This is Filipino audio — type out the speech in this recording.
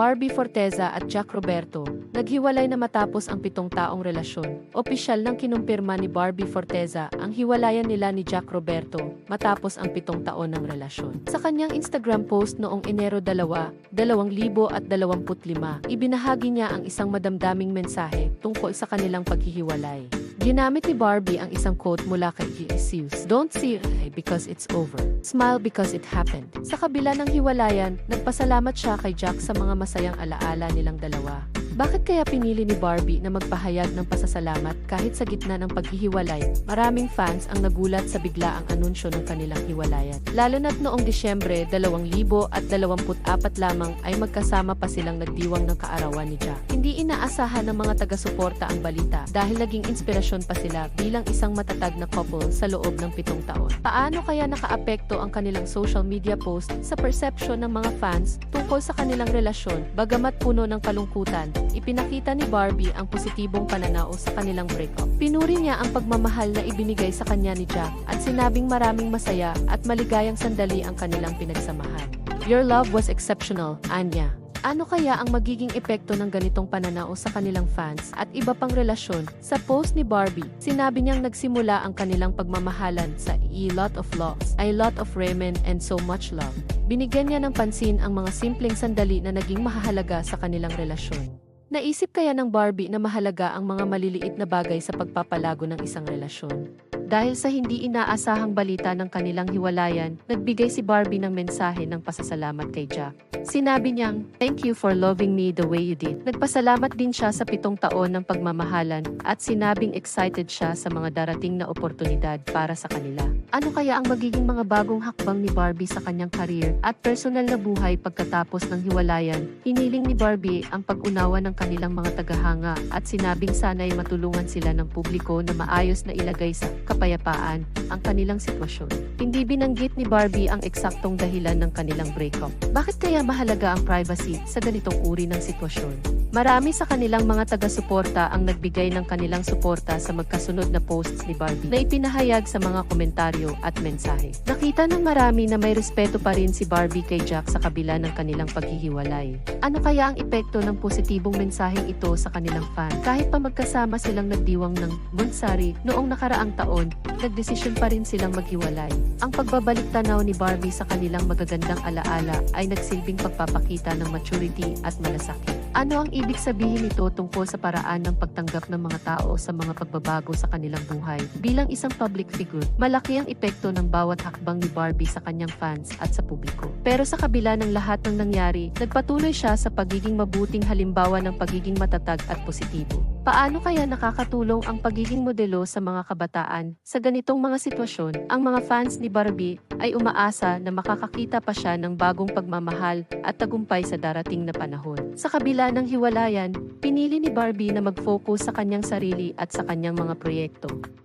Barbie Forteza at Jack Roberto, naghiwalay na matapos ang pitong taong relasyon. Opisyal nang kinumpirma ni Barbie Forteza ang hiwalayan nila ni Jack Roberto matapos ang pitong taon ng relasyon. Sa kanyang Instagram post noong Enero 2, 2025, ibinahagi niya ang isang madamdaming mensahe tungkol sa kanilang paghihiwalay. Ginamit ni Barbie ang isang quote mula kay Jesus. Don't see it because it's over. Smile because it happened. Sa kabila ng hiwalayan, nagpasalamat siya kay Jack sa mga masayang alaala nilang dalawa. Bakit kaya pinili ni Barbie na magpahayag ng pasasalamat kahit sa gitna ng paghihiwalay? Maraming fans ang nagulat sa biglaang anunsyo ng kanilang hiwalayan. Lalo na't noong Disyembre 2024 lamang ay magkasama pa silang nagdiwang ng kaarawan ni Jack. Hindi inaasahan ng mga taga-suporta ang balita dahil naging inspirasyon pa sila bilang isang matatag na couple sa loob ng pitong taon. Paano kaya nakaapekto ang kanilang social media post sa perception ng mga fans tungkol sa kanilang relasyon bagamat puno ng kalungkutan ipinakita ni Barbie ang positibong pananaw sa kanilang breakup. Pinuri niya ang pagmamahal na ibinigay sa kanya ni Jack at sinabing maraming masaya at maligayang sandali ang kanilang pinagsamahan. Your love was exceptional, Anya. Ano kaya ang magiging epekto ng ganitong pananaw sa kanilang fans at iba pang relasyon? Sa post ni Barbie, sinabi niyang nagsimula ang kanilang pagmamahalan sa A Lot of Loves, A Lot of Ramen and So Much Love. Binigyan niya ng pansin ang mga simpleng sandali na naging mahalaga sa kanilang relasyon. Naisip kaya ng Barbie na mahalaga ang mga maliliit na bagay sa pagpapalago ng isang relasyon? Dahil sa hindi inaasahang balita ng kanilang hiwalayan, nagbigay si Barbie ng mensahe ng pasasalamat kay Jack. Sinabi niyang, Thank you for loving me the way you did. Nagpasalamat din siya sa pitong taon ng pagmamahalan at sinabing excited siya sa mga darating na oportunidad para sa kanila. Ano kaya ang magiging mga bagong hakbang ni Barbie sa kanyang karir at personal na buhay pagkatapos ng hiwalayan? Hiniling ni Barbie ang pag-unawa ng kanilang mga tagahanga at sinabing sana'y matulungan sila ng publiko na maayos na ilagay sa kapayapaan ang kanilang sitwasyon. Hindi binanggit ni Barbie ang eksaktong dahilan ng kanilang breakup. Bakit kaya mahalaga ang privacy sa ganitong uri ng sitwasyon? Marami sa kanilang mga taga-suporta ang nagbigay ng kanilang suporta sa magkasunod na posts ni Barbie na ipinahayag sa mga komentaryo at mensahe. Nakita ng marami na may respeto pa rin si Barbie kay Jack sa kabila ng kanilang paghihiwalay. Ano kaya ang epekto ng positibong mensaheng ito sa kanilang fan? Kahit pa magkasama silang nagdiwang ng Munsari noong nakaraang taon, nagdesisyon pa rin silang maghiwalay. Ang pagbabalik tanaw ni Barbie sa kanilang magagandang alaala ay nagsilbing pagpapakita ng maturity at malasakit. Ano ang ibig sabihin nito tungkol sa paraan ng pagtanggap ng mga tao sa mga pagbabago sa kanilang buhay? Bilang isang public figure, malaki ang epekto ng bawat hakbang ni Barbie sa kanyang fans at sa publiko. Pero sa kabila ng lahat ng nangyari, nagpatuloy siya sa pagiging mabuting halimbawa ng pagiging matatag at positibo. Paano kaya nakakatulong ang pagiging modelo sa mga kabataan? Sa ganitong mga sitwasyon, ang mga fans ni Barbie ay umaasa na makakakita pa siya ng bagong pagmamahal at tagumpay sa darating na panahon. Sa kabila ng hiwalayan, pinili ni Barbie na mag-focus sa kanyang sarili at sa kanyang mga proyekto.